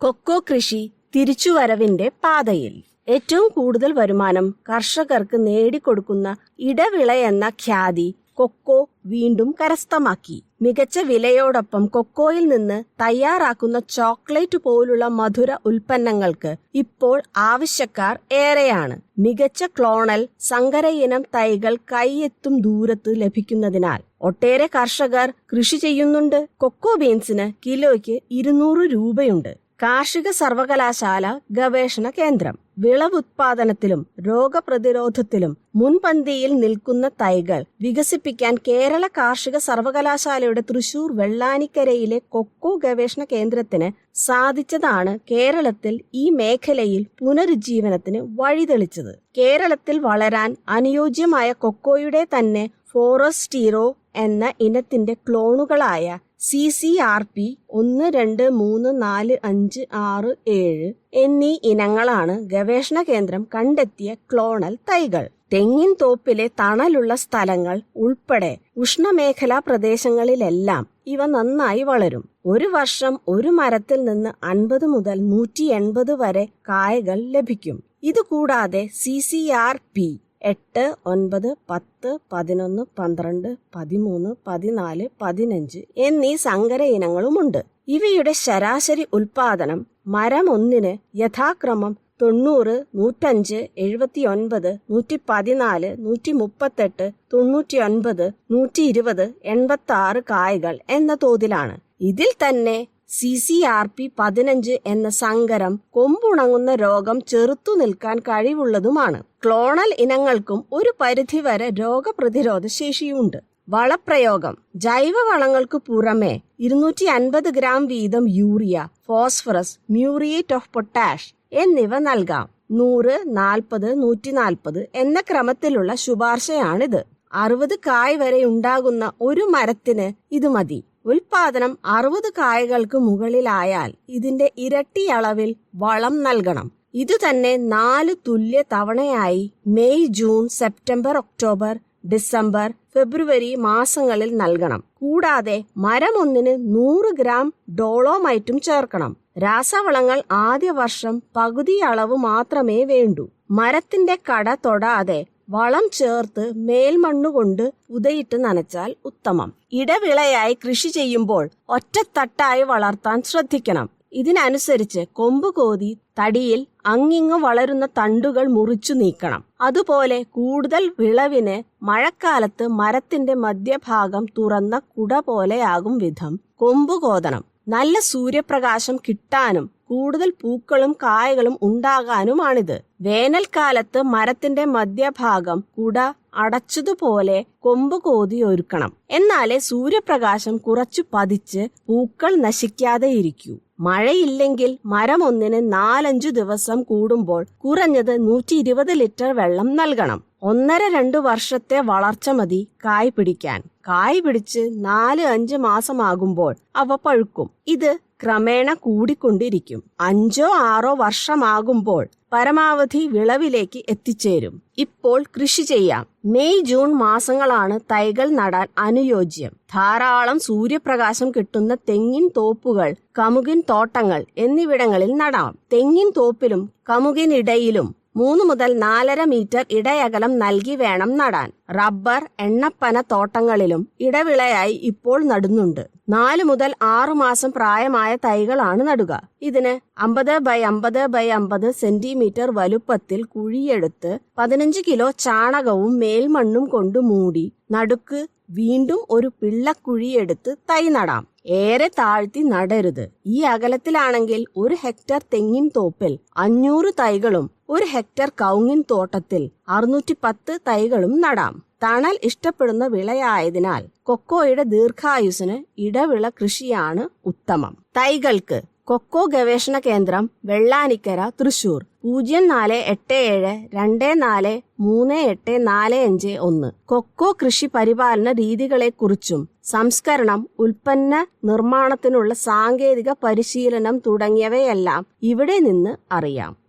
Cocoa കൃഷി തിരിച്ചുവരവിന്റെ പാതയിൽ. ഏറ്റവും കൂടുതൽ വരുമാനം കർഷകർക്ക് നേടിക്കൊടുക്കുന്ന ഇടവിള എന്ന ഖ്യാതി കൊക്കോ വീണ്ടും കരസ്ഥമാക്കി. മികച്ച വിലയോടൊപ്പം കൊക്കോയിൽ നിന്ന് തയ്യാറാക്കുന്ന ചോക്ലേറ്റ് പോലുള്ള മധുര ഉൽപ്പന്നങ്ങൾക്ക് ഇപ്പോൾ ആവശ്യക്കാർ ഏറെയാണ്. മികച്ച ക്ലോണൽ സങ്കരയിനം തൈകൾ കൈയെത്തും ദൂരത്ത് ലഭിക്കുന്നതിനാൽ ഒട്ടേറെ കർഷകർ കൃഷി ചെയ്യുന്നുണ്ട്. കൊക്കോ ബീൻസിന് കിലോയ്ക്ക് ഇരുന്നൂറ് രൂപയുണ്ട്. കാർഷിക സർവകലാശാല ഗവേഷണ കേന്ദ്രം. വിളവുത്പാദനത്തിലും രോഗപ്രതിരോധത്തിലും മുൻപന്തിയിൽ നിൽക്കുന്ന തൈകൾ വികസിപ്പിക്കാൻ കേരള കാർഷിക സർവകലാശാലയുടെ തൃശൂർ വെള്ളാനിക്കരയിലെ കൊക്കോ ഗവേഷണ കേന്ദ്രത്തിന് സാധിച്ചതാണ് കേരളത്തിൽ ഈ മേഖലയിൽ പുനരുജ്ജീവനത്തിന് വഴിതെളിച്ചത്. കേരളത്തിൽ വളരാൻ അനുയോജ്യമായ കൊക്കോയുടെ തന്നെ ഫോറസ്റ്റീറോ എന്ന ഇനത്തിന്റെ ക്ലോണുകളായ സി സി ആർ പി ഒന്ന് രണ്ട് മൂന്ന് നാല് അഞ്ച് ആറ് ഏഴ് എന്നീ ഇനങ്ങളാണ് ഗവേഷണ കേന്ദ്രം കണ്ടെത്തിയ ക്ലോണൽ തൈകൾ. തെങ്ങിൻ തോപ്പിലെ തണലുള്ള സ്ഥലങ്ങൾ ഉൾപ്പെടെ ഉഷ്ണമേഖലാ പ്രദേശങ്ങളിലെല്ലാം ഇവ നന്നായി വളരും. ഒരു വർഷം ഒരു മരത്തിൽ നിന്ന് അൻപത് മുതൽ നൂറ്റി എൺപത് വരെ കായകൾ ലഭിക്കും. ഇതുകൂടാതെ സി സി ആർ പി എട്ട് ഒൻപത് പത്ത് പതിനൊന്ന് പന്ത്രണ്ട് പതിമൂന്ന് പതിനാല് പതിനഞ്ച് എന്നീ സങ്കര ഇനങ്ങളുമുണ്ട്. ഇവയുടെ ശരാശരി ഉൽപാദനം മരം ഒന്നിന് യഥാക്രമം തൊണ്ണൂറ് നൂറ്റഞ്ച് എഴുപത്തിയൊൻപത് നൂറ്റി പതിനാല് നൂറ്റി മുപ്പത്തെട്ട് തൊണ്ണൂറ്റി ഒൻപത് നൂറ്റി ഇരുപത് എൺപത്തി ആറ് കായകൾ എന്ന തോതിലാണ്. ഇതിൽ തന്നെ സി സി ആർ പി പതിനഞ്ച് എന്ന സങ്കരം കൊമ്പുണങ്ങുന്ന രോഗം ചെറുത്തു നിൽക്കാൻ കഴിവുള്ളതുമാണ്. ക്ലോണൽ ഇനങ്ങൾക്കും ഒരു പരിധിവരെ രോഗപ്രതിരോധ ശേഷിയുണ്ട്. വളപ്രയോഗം. ജൈവവളങ്ങൾക്ക് പുറമെ ഇരുന്നൂറ്റി അൻപത് ഗ്രാം വീതം urea phosphorus muriate of potash എന്നിവ നൽകാം. നൂറ് നാൽപ്പത് നൂറ്റി നാൽപ്പത് എന്ന ക്രമത്തിലുള്ള ശുപാർശയാണിത്. അറുപത് കായ് വരെ ഉണ്ടാകുന്ന ഒരു മരത്തിന് ഇത് മതി. ഉൽപാദനം അറുപത് കായകൾക്ക് മുകളിലായാൽ ഇതിന്റെ ഇരട്ടി അളവിൽ വളം നൽകണം. ഇത് തന്നെ നാല് തുല്യ തവണയായി May June September October December February മാസങ്ങളിൽ നൽകണം. കൂടാതെ മരമൊന്നിന് നൂറ് ഗ്രാം ഡോളോമൈറ്റും ചേർക്കണം. രാസവളങ്ങൾ ആദ്യ വർഷം പകുതി അളവ് മാത്രമേ വേണ്ടൂ. മരത്തിന്റെ കട തൊടാതെ വളം ചേർത്ത് മേൽമണ്ണുകൊണ്ട് ഉതയിട്ട് നനച്ചാൽ ഉത്തമം. ഇടവിളയായി കൃഷി ചെയ്യുമ്പോൾ ഒറ്റത്തട്ടായി വളർത്താൻ ശ്രദ്ധിക്കണം. ഇതിനനുസരിച്ച് കൊമ്പ് കോതി തടിയിൽ അങ്ങിങ്ങ് വളരുന്ന തണ്ടുകൾ മുറിച്ചു നീക്കണം. അതുപോലെ കൂടുതൽ വിളവിന് മഴക്കാലത്ത് മരത്തിന്റെ മധ്യഭാഗം തുറന്ന കുട പോലെയാകും വിധം കൊമ്പ് കോതണം. നല്ല സൂര്യപ്രകാശം കിട്ടാനും കൂടുതൽ പൂക്കളും കായകളും ഉണ്ടാകാനുമാണിത്. വേനൽക്കാലത്ത് മരത്തിന്റെ മധ്യഭാഗം കുട അടച്ചതുപോലെ കൊമ്പ് കോതി ഒരുക്കണം എന്നാലേ സൂര്യപ്രകാശം കുറച്ചു പതിച്ച് പൂക്കൾ നശിക്കാതെ ഇരിക്കൂ. മഴയില്ലെങ്കിൽ മരം ഒന്നിന് നാലഞ്ചു ദിവസം കൂടുമ്പോൾ കുറഞ്ഞത് നൂറ്റി ഇരുപത് ലിറ്റർ വെള്ളം നൽകണം. ഒന്നര രണ്ടു വർഷത്തെ വളർച്ച മതി കായ് പിടിക്കാൻ. കായ് പിടിച്ച് നാല് അഞ്ച് മാസമാകുമ്പോൾ അവ പഴുക്കും. ഇത് ക്രമേണ കൂടിക്കൊണ്ടിരിക്കും. അഞ്ചോ ആറോ വർഷമാകുമ്പോൾ പരമാവധി വിളവിലേക്ക് എത്തിച്ചേരും. ഇപ്പോൾ കൃഷി ചെയ്യാം. മെയ് ജൂൺ മാസങ്ങളാണ് തൈകൾ നടാൻ അനുയോജ്യം. ധാരാളം സൂര്യപ്രകാശം കിട്ടുന്ന തെങ്ങിൻ തോപ്പുകൾ കമുകിൻ തോട്ടങ്ങൾ എന്നിവിടങ്ങളിൽ നടാം. തെങ്ങിൻ തോപ്പിലും കമുകിനിടയിലും മൂന്ന് മുതൽ നാലര മീറ്റർ ഇടയകലം നൽകി വേണം നടാൻ. റബ്ബർ എണ്ണപ്പന തോട്ടങ്ങളിലും ഇടവിളയായി ഇപ്പോൾ നടുന്നുണ്ട്. നാല് മുതൽ ആറു മാസം പ്രായമായ തൈകളാണ് നടുക. ഇതിന് അമ്പത് ബൈ അമ്പത് ബൈ അമ്പത് സെന്റിമീറ്റർ വലുപ്പത്തിൽ കുഴിയെടുത്ത് പതിനഞ്ച് കിലോ ചാണകവും മേൽമണ്ണും കൊണ്ട് മൂടി നടുക്ക് വീണ്ടും ഒരു പിള്ളക്കുഴിയെടുത്ത് തൈ നടാം. ഏറെ താഴ്ത്തി നടരുത്. ഈ അകലത്തിലാണെങ്കിൽ ഒരു ഹെക്ടർ തെങ്ങിൻ തോപ്പിൽ അഞ്ഞൂറ് തൈകളും ഒരു ഹെക്ടർ കൗങ്ങിൻ തോട്ടത്തിൽ അറുന്നൂറ്റി പത്ത് തൈകളും നടാം. തണൽ ഇഷ്ടപ്പെടുന്ന വിളയായതിനാൽ കൊക്കോയുടെ ദീർഘായുസിന് ഇടവിള കൃഷിയാണ് ഉത്തമം. തൈകൾക്ക് കൊക്കോ ഗവേഷണ കേന്ദ്രം വെള്ളാനിക്കര തൃശൂർ. പൂജ്യം നാല് എട്ട് ഏഴ് രണ്ട് നാല് മൂന്ന് എട്ട് നാല് അഞ്ച് ഒന്ന്. കൊക്കോ കൃഷി പരിപാലന രീതികളെക്കുറിച്ചും സംസ്കരണം ഉൽപ്പന്ന നിർമ്മാണത്തിനുള്ള സാങ്കേതിക പരിശീലനം തുടങ്ങിയവയെല്ലാം ഇവിടെ നിന്ന് അറിയാം.